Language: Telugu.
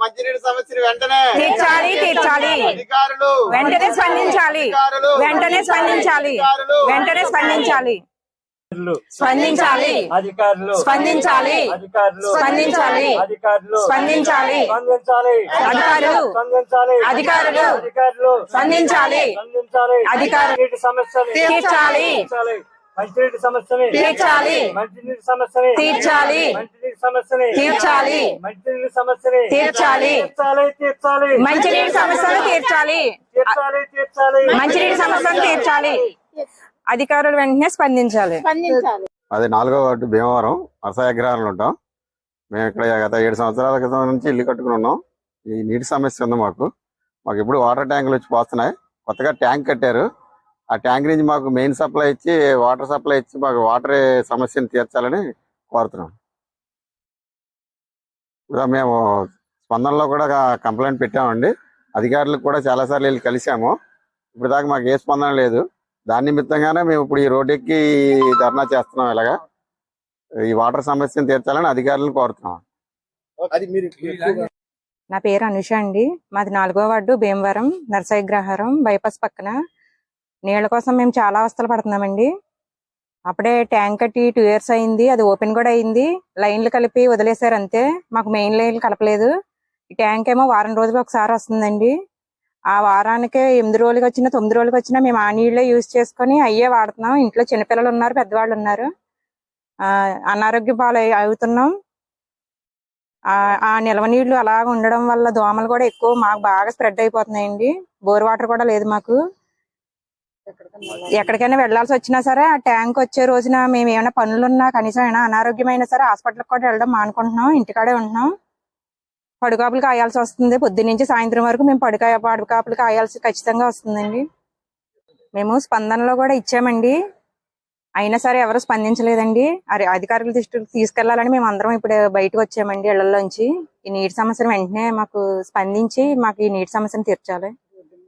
మంచినీటి సమస్యను వెంటనే తీర్చాలి తీర్చాలి అధికారులు వెంటనే స్పందించాలి. అధికారులు వెంటనే స్పందించాలి. వెంటనే స్పందించాలి. స్పందించాలి. అధికారులు స్పందించాలి. అధికారులు స్పందించాలి. అధికారులు స్పందించాలి. స్పందించాలి. అధికారులు స్పందించాలి. అధికారులు అధికారులు స్పందించాలి. స్పందించాలి. అధికారులు సమస్యని తీర్చాలి. మంచినీటి సమస్యని తీర్చాలి. మంచినీటి సమస్యని తీర్చాలి. మంచినీటి సమస్యని తీర్చాలి. మంచినీటి సమస్యని తీర్చాలి. తీర్చాలి తీర్చాలి. మంచినీటి సమస్యను తీర్చాలి. తీర్చాలి తీర్చాలి. మంచినీటి సమస్యను తీర్చాలి. అధికారులు వెంటనే స్పందించాలి. అది నాలుగో వార్డు భీమవరం వ్యవసాయ అగ్రహారంలో ఉంటాం. మేము ఇక్కడ గత ఏడు సంవత్సరాల క్రితం నుంచి ఇల్లు కట్టుకుని ఉన్నాం. ఈ నీటి సమస్య ఉంది మాకు. మాకు ఇప్పుడు వాటర్ ట్యాంకులు వచ్చి పోస్తున్నాయి. కొత్తగా ట్యాంక్ కట్టారు. ఆ ట్యాంక్ నుంచి మాకు మెయిన్ సప్లై ఇచ్చి వాటర్ సప్లై ఇచ్చి మాకు వాటర్ సమస్యను తీర్చాలని కోరుతున్నాం. మేము స్పందనలో కూడా కంప్లైంట్ పెట్టామండి. అధికారులకు కూడా చాలాసార్లు వెళ్ళి కలిసాము ఇప్పుడు దాకా మాకు ఏ స్పందన లేదు. దాని నిమిత్తంగానే మేము ఇప్పుడు ఈ రోడ్డుకి ధర్నా చేస్తున్నాం ఇలాగా. ఈ వాటర్ సమస్యను తీర్చాలని అధికారులను కోరుతున్నాం. నా పేరు అనుష అండి. మాది నాలుగో వార్డు భీమవరం నరసయగ్రహారం బైపాస్ పక్కన. నీళ్ళ కోసం మేము చాలా అవస్థలు పడుతున్నామండి. అప్పుడే ట్యాంక్ కట్టి టూ ఇయర్స్ అయింది అది ఓపెన్ కూడా అయింది. లైన్లు కలిపి వదిలేశారు అంతే. మాకు మెయిన్ లైన్లు కలపలేదు. ఈ ట్యాంక్ ఏమో వారం రోజులు ఒకసారి వస్తుందండి. ఆ వారానికి ఎనిమిది రోజులకి వచ్చినా తొమ్మిది రోజులకి వచ్చినా మేము ఆ నీళ్ళే యూజ్ చేసుకొని అయ్యే వాడుతున్నాం. ఇంట్లో చిన్నపిల్లలు ఉన్నారు పెద్దవాళ్ళు ఉన్నారు. అనారోగ్య పాలు అవుతున్నాం. ఆ ఆ నిల్వ నీళ్ళు అలాగ ఉండడం వల్ల దోమలు కూడా ఎక్కువ మాకు బాగా స్ప్రెడ్ అయిపోతున్నాయండి. బోర్ వాటర్ కూడా లేదు మాకు. ఎక్కడికైనా వెళ్ళాల్సి వచ్చినా సరే ఆ ట్యాంక్ వచ్చే రోజున మేము ఏమైనా పనులున్నా కనీసం ఏమైనా అనారోగ్యమైనా సరే హాస్పిటల్కి కూడా వెళ్ళడం మానుకుంటున్నాం ఇంటికాడే ఉంటున్నాం. పడుకాపులు కాయాల్సి వస్తుంది. పొద్దున్న నుంచి సాయంత్రం వరకు మేము పడుకా పడుకాపులు కాయాల్సి ఖచ్చితంగా వస్తుందండి. మేము స్పందనలో కూడా ఇచ్చామండి. అయినా సరే ఎవరు స్పందించలేదండి. అరే అధికారుల దృష్టికి తీసుకెళ్ళాలని మేము అందరం ఇప్పుడు బయటకు వచ్చామండి ఇళ్ళలోంచి. ఈ నీటి సమస్యను వెంటనే మాకు స్పందించి మాకు ఈ నీటి సమస్యను తీర్చాలి.